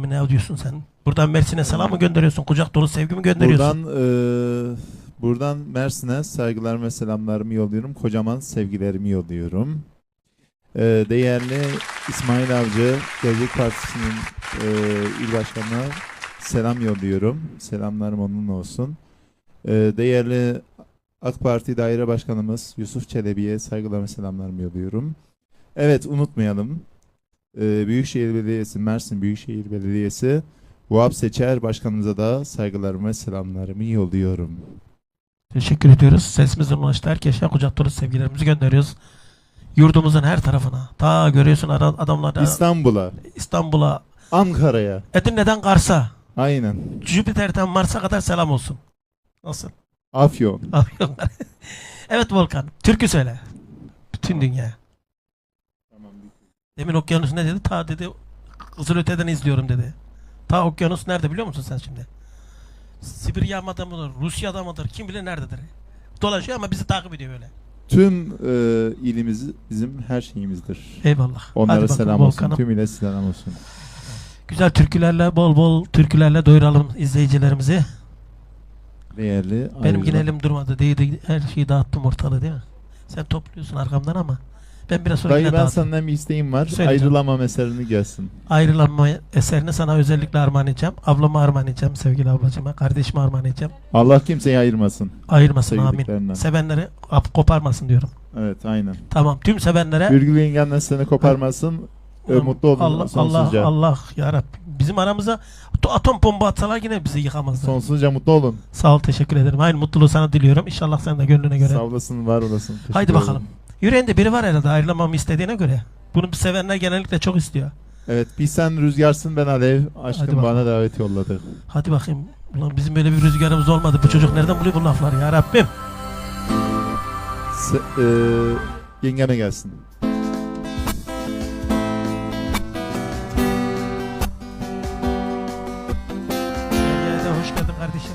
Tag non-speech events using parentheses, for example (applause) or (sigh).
Mi ne diyorsun sen? Buradan Mersin'e selam mı gönderiyorsun? Kucak dolu sevgi mi gönderiyorsun? Buradan eee, buradan Mersin'e saygılar ve selamlarımı yolluyorum. Kocaman sevgilerimi yolluyorum. Eee, değerli İsmail Avcı, Gelecek Partisi'nin eee il başkanına selam yolluyorum. Selamlarım onunla olsun. Eee, değerli AK Parti Daire Başkanımız Yusuf Çelebi'ye saygılar ve selamlarımı yolluyorum. Evet unutmayalım. Eee Büyükşehir Belediyesi, Mersin Büyükşehir Belediyesi Vahap Seçer Başkanımıza da saygılarımı ve selamlarımı yolluyorum. Teşekkür ediyoruz. Sesimizin ulaştı herkese kucak dolu sevgilerimizi gönderiyoruz. Yurdumuzun her tarafına. Ta görüyorsun adamlar da İstanbul'a, İstanbul'a, Ankara'ya. Edirne'den Kars'a, Aynen. Jüpiter'den Mars'a kadar selam olsun. Nasıl? Afyon. Afyonlar. (laughs) evet Volkan, türkü söyle. Bütün dünya. Demin okyanus ne dedi? Ta dedi Kızılöte'den izliyorum dedi. Ta okyanus nerede biliyor musun sen şimdi? Sibirya mıdır, Rusya'da mıdır? Kim bilir nerededir? Dolaşıyor ama bizi takip ediyor böyle. Tüm e, ilimiz bizim her şeyimizdir. Eyvallah. Onlara Hadi bakalım selam olsun. Volkan'ım. Tüm ile selam olsun. Güzel türkülerle, bol bol türkülerle doyuralım izleyicilerimizi. Değerli Benim ayrıca- yine elim durmadı. Değdi, her şeyi dağıttım ortalığı değil mi? Sen topluyorsun arkamdan ama ben biraz sonra Dayı yine ben dağıtırım. senden bir isteğim var. Söyle canım. Ayrılamam eserini gelsin. Ayrılanma eserini sana özellikle armağan edeceğim. Ablama armağan edeceğim sevgili ablacığıma. Kardeşime armağan edeceğim. Allah kimseyi ayırmasın. Ayırmasın amin. Sevdiklerinden. Sevenleri ap- koparmasın diyorum. Evet aynen. Tamam tüm sevenlere Virgül yengenden seni koparmasın. e, mutlu olun Allah, Allah, sonsuzca. Allah ya. Bizim aramıza to- atom bomba atsalar yine bizi yıkamazlar. Sonsuzca mutlu olun. Sağ ol teşekkür ederim. Aynı mutluluğu sana diliyorum. İnşallah sen de gönlüne göre. Sağ olasın, var olasın. Teşekkür Haydi ederim. bakalım. Yüreğinde biri var herhalde ayrılmamı istediğine göre. Bunu sevenler genellikle çok istiyor. Evet bir sen rüzgarsın ben alev. Aşkım bana davet yolladı. Hadi bakayım. Ulan bizim böyle bir rüzgarımız olmadı. Bu çocuk nereden buluyor bu lafları ya Rabbim? Se- eee, yengeme gelsin. Gel, gel, hoş geldin kardeşim.